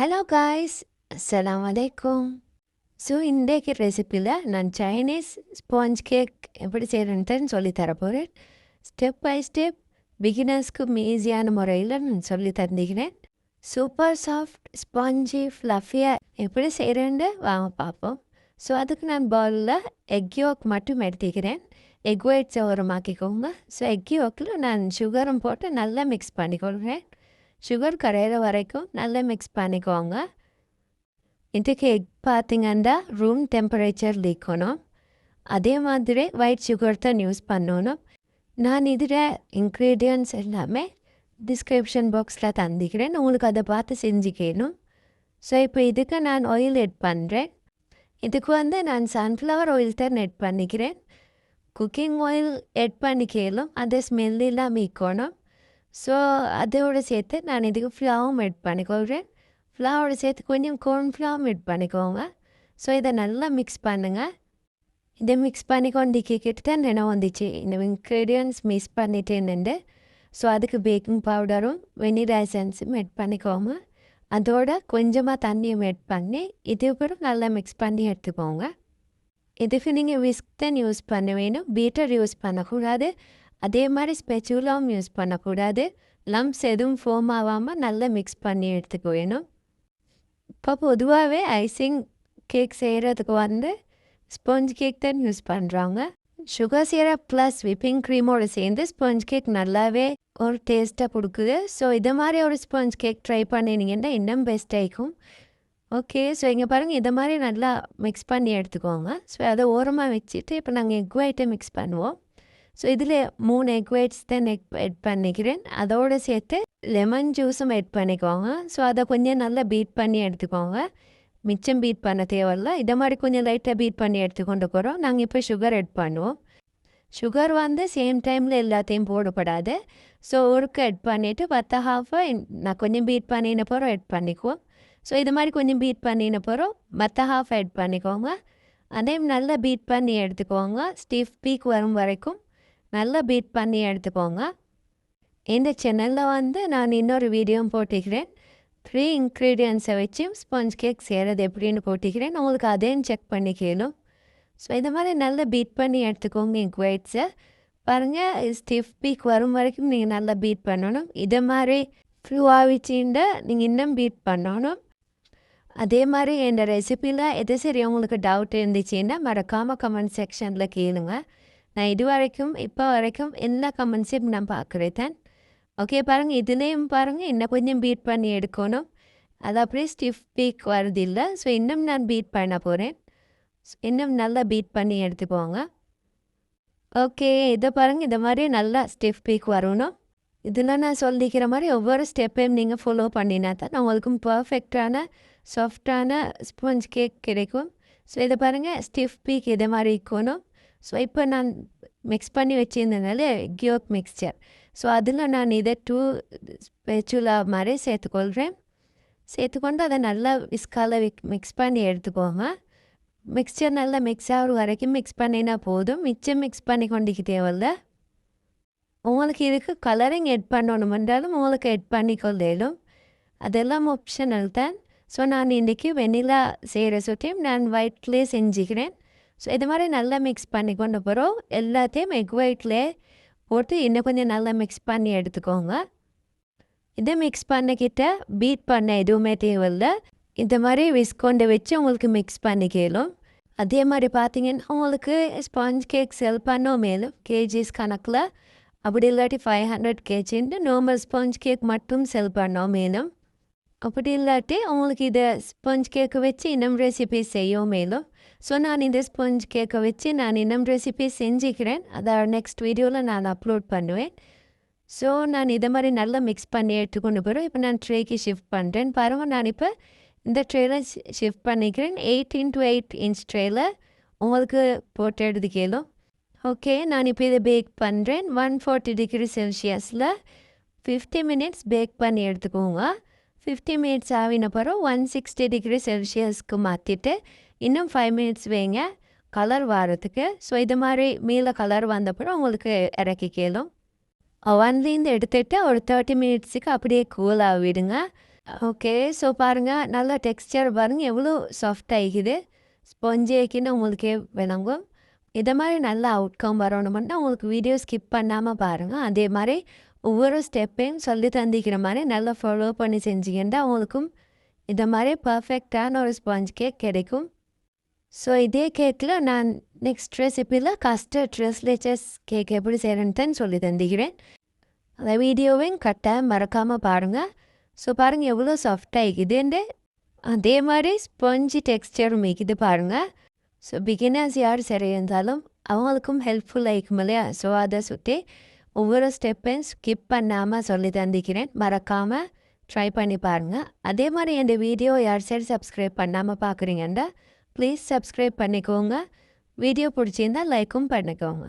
Hello guys அஸ்லாம் வலைக்கும் so இன்றைக்கு ரெசிப்பியில் நான் சைனீஸ் ஸ்பாஞ்ச் கேக் எப்படி செய்கிறேன்ட்டு சொல்லி தரப்போகிறேன் ஸ்டெப் பை ஸ்டெப் பிகினர்ஸ்க்கு ஈஸியான முறையில் நான் சொல்லி தந்திக்கிறேன் சூப்பர் சாஃப்ட் ஸ்பாஞ்சி ஃப்ளஃபியாக எப்படி செய்கிறேன்னு வாங்க பார்ப்போம். ஸோ அதுக்கு நான் பவுலில் எக் யோக் மட்டும் எடுத்துக்கிறேன். எக் ஒயிட்ஸை உரமாக்கிக்கோங்க. ஸோ எக் யோக்கில் நான் சுகரும் போட்டு நல்லா மிக்ஸ் பண்ணிக்கொள்கிறேன். சுகர் கரையிற வரைக்கும் நல்லா மிக்ஸ் பண்ணிக்கோங்க. இதுக்கு எக் பார்த்தீங்கன்னா ரூம் டெம்பரேச்சர் இருக்கணும் அதே மாதிரி ஒயிட் சுகர் தான் யூஸ் பண்ணணும். நான் இதில் இன்க்ரீடியன்ட்ஸ் எல்லாமே டிஸ்கிரிப்ஷன் பாக்ஸில் தந்திக்கிறேன். உங்களுக்கு அதை பார்த்து செஞ்சுக்கணும் ஸோ இப்போ இதுக்கு நான் ஆயில் எட் பண்ணுறேன் இதுக்கு வந்து நான் சன்ஃப்ளவர் ஆயில் தான் எட் பண்ணிக்கிறேன். குக்கிங் ஆயில் எட் பண்ணிக்கலும் அதை ஸ்மெல்லாம் மீக்கணும் இருக்கணும் ஸோ அதோட சேர்த்து நான் இதுக்கு ஃப்ளாவும் எட் பண்ணிக்கொள்கிறேன் ஃப்ளாவோட சேர்த்து கொஞ்சம் கோர்ன் ஃப்ளவரும் எட் பண்ணிக்கோங்க. ஸோ இதை நல்லா மிக்ஸ் பண்ணுங்கள் இதை மிக்ஸ் பண்ணிக்கொண்டு கிட்ட தான் என்ன வந்துச்சு. இந்த இன்க்ரீடியன்ஸ் மிக்ஸ் பண்ணிட்டேன்னு ஸோ அதுக்கு பேக்கிங் பவுடரும் வெனிலா எசன்ஸும் பண்ணிக்கோங்க. அதோட கொஞ்சமாக தண்ணியும் எட் பண்ணி இது நல்லா மிக்ஸ் பண்ணி எடுத்துக்கோங்க. இதுக்கு நீங்கள் விஸ்க் தான் யூஸ் பண்ண வேணும். பீட்டர் யூஸ் பண்ணக்கூடாது. அதே மாதிரி ஸ்பெச்சுலாவும் யூஸ் பண்ணக்கூடாது. லம்ப்ஸ் எதுவும் ஃபோம் ஆகாமல் நல்லா மிக்ஸ் பண்ணி எடுத்துக்க வேணும் இப்போ பொதுவாகவே ஐசிங் கேக் செய்கிறதுக்கு வந்து ஸ்பாஞ்ச் கேக் தான் யூஸ் பண்ணுறாங்க சுகர் சிரப் ப்ளஸ் விப்பிங் க்ரீமோடு சேர்ந்து ஸ்பாஞ்ச் கேக் நல்லாவே ஒரு டேஸ்ட்டாக கொடுக்குது. ஸோ இதை மாதிரி ஒரு ஸ்பாஞ்ச் கேக் ட்ரை பண்ணினீங்கன்னா இன்னும் பெஸ்ட்டாக இருக்கும் ஓகே ஸோ இங்கே பாருங்கள் இதை மாதிரி நல்லா மிக்ஸ் பண்ணி எடுத்துக்கோங்க. ஸோ அதை ஓரமாக வச்சுட்டு இப்போ நாங்கள் எக் ஒயிட்டை மிக்ஸ் பண்ணுவோம். ஸோ இதில் மூணு எக் ஒயிட்ஸ் தான் எக் எட் பண்ணிக்கிறேன். அதோடு சேர்த்து லெமன் ஜூஸும் எட் பண்ணிக்கோங்க. ஸோ அதை கொஞ்சம் நல்லா பீட் பண்ணி எடுத்துக்கோங்க. மிச்சம் பீட் பண்ண தேவையில்ல. இதை மாதிரி கொஞ்சம் லைட்டாக பீட் பண்ணி எடுத்துக்கொண்டு போகிறோம் நாங்கள் இப்போ சுகர் எட் பண்ணுவோம். சுகர் வந்து சேம் டைமில் எல்லாத்தையும் போடப்படாது. ஸோ ஒருக்கு எட் பண்ணிவிட்டு மற்ற ஹாஃபை நான் கொஞ்சம் பீட் பண்ணின போகிறோம் எட் பண்ணிக்குவோம். ஸோ இது மாதிரி கொஞ்சம் பீட் பண்ணின போகிறோம் மற்ற ஹாஃப் எட் பண்ணிக்கோங்க. அதையும் நல்லா பீட் பண்ணி எடுத்துக்கோங்க. ஸ்டீஃப் பீக் வரும் வரைக்கும். நல்லா பீட் பண்ணி எடுத்துக்கோங்க. இந்த சேனலில் வந்து நான் இன்னொரு வீடியோவும் போட்டுக்கிறேன். த்ரீ இன்க்ரீடியன்ஸை வச்சு ஸ்பாஞ்ச் கேக் செய்கிறது எப்படின்னு போட்டுக்கிறேன். உங்களுக்கு அதையும் செக் பண்ணி கேளும். ஸோ இந்த மாதிரி நல்லா பீட் பண்ணி எடுத்துக்கோங்க இன்க்வைட்ஸை பாருங்கள் ஸ்டிஃப் பீக் வரும் வரைக்கும் நீங்கள் நல்லா பீட் பண்ணணும். இதை மாதிரி ஃப்ளூவாக நீங்கள் இன்னும் பீட் பண்ணணும். அதே மாதிரி இந்த ரெசிப்பியில் எது சரி உங்களுக்கு டவுட் இருந்துச்சுன்னா மறக்காமல் கமெண்ட் செக்ஷனில் கேளுங்க. நான் இது வரைக்கும் இப்போ வரைக்கும் எல்லா கமெண்ட்ஸையும் நான் பார்க்குறேன்? ஓகே பாருங்கள் இதுலேயும் பாருங்கள் என்ன கொஞ்சம் பீட் பண்ணி எடுக்கணும். அது அப்படியே ஸ்டிஃப் பீக் வருது இல்லை? ஸோ இன்னும் நான் பீட் பண்ண போகிறேன் இன்னும் நல்லா பீட் பண்ணி எடுத்துக்கோங்க ஓகே இதை பாருங்கள் இதை மாதிரி நல்லா ஸ்டிஃப் பீக் வரணும். இதில் நான் சொல்லிக்கிற மாதிரி ஒவ்வொரு ஸ்டெப்பையும் நீங்கள் ஃபாலோ பண்ணினா தான் உங்களுக்கும் பர்ஃபெக்டான சாஃப்டான ஸ்பாஞ்ச் கேக் கிடைக்கும். ஸோ இதை பாருங்கள் ஸ்டிஃப் பீக் இதை மாதிரி இருக்கணும். ஸோ இப்போ நான் மிக்ஸ் பண்ணி வச்சுருந்தனால கியோக் மிக்ஸ்சர் ஸோ அதில் நான் இதை டூ ஸ்பெச்சுலா மாதிரி சேர்த்துக்கொள்கிறேன் சேர்த்துக்கொண்டு அதை நல்லா விஸ்கால மிக்ஸ் பண்ணி எடுத்துக்கோங்க. மிக்சர் நல்லா மிக்ஸ் ஆகிற வரைக்கும் மிக்ஸ் பண்ணினா போதும். மிச்சம் மிக்ஸ் பண்ணி கொண்டிக்க தேவையில்ல. உங்களுக்கு இதுக்கு கலரிங் எட் பண்ணணுமென்றாலும் உங்களுக்கு எட் பண்ணிக்கொள்ளேலும். அதெல்லாம் ஆப்ஷனல் தான். ஸோ நான் இன்றைக்கி வெண்ணிலா செய்கிற சுற்றியும் நான் ஒயிட்லேயே செஞ்சுக்கிறேன். ஸோ இது மாதிரி நல்லா மிக்ஸ் பண்ணி கொண்டு போகிறோம் எல்லாத்தையும் எக் ஒயிட்லேயே போட்டு இன்னும் கொஞ்சம் நல்லா மிக்ஸ் பண்ணி எடுத்துக்கோங்க. இதை மிக்ஸ் பண்ணிக்கிட்ட பீட் பண்ண எதுவுமே தேவையில்லை. இந்த மாதிரி விஸ்கொண்டு வச்சு உங்களுக்கு மிக்ஸ் பண்ணிக்கலும் அதே மாதிரி பார்த்தீங்கன்னா உங்களுக்கு ஸ்பாஞ்ச் கேக் செல் பண்ணோம் மேலும் கேஜிஸ் கணக்கில். அப்படி இல்லாட்டி ஃபைவ் ஹண்ட்ரட் கேஜின்ட்டு நார்மல் ஸ்பாஞ்ச் கேக் மட்டும் செல் பண்ணோம் மேலும். அப்படி இல்லாட்டி உங்களுக்கு இதை ஸ்பஞ்ச் கேக்கை வச்சு இன்னும் ரெசிபி செய்யும் மேலும். ஸோ நான் இந்த ஸ்பஞ்ச் கேக்கை வச்சு நான் இன்னும் ரெசிபி செஞ்சுக்கிறேன். அதை நெக்ஸ்ட் வீடியோவில் நான் அப்லோட் பண்ணுவேன். ஸோ நான் இதை மாதிரி நல்லா மிக்ஸ் பண்ணி எடுத்துக்கொண்டு போகிறோம் இப்போ நான் ட்ரேக்கு ஷிஃப்ட் பண்ணுறேன் பாருங்கள் நான் இப்போ இந்த ட்ரேல ஷிஃப்ட் பண்ணிக்கிறேன். எயிட் இன்ட்டு எயிட் இன்ச் ட்ரேல உங்களுக்கு போட்டு எடுத்து கேளும் ஓகே நான் இப்போ இதை பேக் பண்ணுறேன் ஒன் ஃபார்ட்டி டிகிரி செல்சியஸில் ஃபிஃப்டி மினிட்ஸ் பேக் பண்ணி எடுத்துக்கோங்க. ஃபிஃப்டி மினிட்ஸ் ஆகின பிறகு ஒன் சிக்ஸ்டி டிகிரி செல்சியஸ்க்கு மாற்றிட்டு இன்னும் ஃபைவ் மினிட்ஸ் வைங்க. கலர் வரத்துக்கு. ஸோ இது மாதிரி மேலே கலர் வந்தப்பறம் உங்களுக்கு இறக்கி கேளும். Uh, ஒன்லேருந்து எடுத்துகிட்டு ஒரு தேர்ட்டி மினிட்ஸுக்கு அப்படியே கூலாக விடுங்க. ஓகே ஸோ பாருங்கள் நல்லா டெக்ஸ்டர் பாருங்கள் எவ்வளோ சாஃப்ட் ஆகிக்குது ஸ்பாஞ்சேக்குன்னு உங்களுக்கே விளங்கும். இதை மாதிரி நல்ல அவுட்கம் வரணும்னா உங்களுக்கு வீடியோ ஸ்கிப் பண்ணாமல் பாருங்கள் அதே மாதிரி ஒவ்வொரு ஸ்டெப்பையும் சொல்லி தந்திக்கிற மாதிரி நல்லா ஃபாலோ பண்ணி செஞ்சீங்கன்னா உங்களுக்கும் இதை மாதிரி பர்ஃபெக்டான ஒரு ஸ்பாஞ்ச் கேக் கிடைக்கும். ஸோ இதே கேக்கில் நான் நெக்ஸ்ட் ரெசிப்பியில் கஸ்டர்ட் ரெஸ்லேச்சஸ் கேக் எப்படி செய்கிறேன்ட்டு சொல்லி தந்திக்கிறேன். அந்த வீடியோவையும் கட்டாயம் மறக்காமல் பாருங்கள் ஸோ பாருங்கள் எவ்வளோ சாஃப்டாக இருக்குதுண்டு. அதே மாதிரி ஸ்பஞ்சு டெக்ஸ்டரும் இருக்குது பாருங்கள் ஸோ பிகினர்ஸ் யார் சரியிருந்தாலும் அவங்களுக்கும் ஹெல்ப்ஃபுல்லாக இருக்கும் இல்லையா? ஸோ அதை சுற்றி ஒவ்வொரு ஸ்டெப்பையும் ஸ்கிப் பண்ணாமல் சொல்லி தந்திக்கிறேன் மறக்காமல் ட்ரை பண்ணி பாருங்கள் அதே மாதிரி இந்த வீடியோ யார் சைடு சப்ஸ்கிரைப் பண்ணாமல் பார்க்குறீங்கன்னா ப்ளீஸ் சப்ஸ்கிரைப் பண்ணிக்கோங்க. வீடியோ பிடிச்சிருந்தா லைக்கும் பண்ணிக்கோங்க.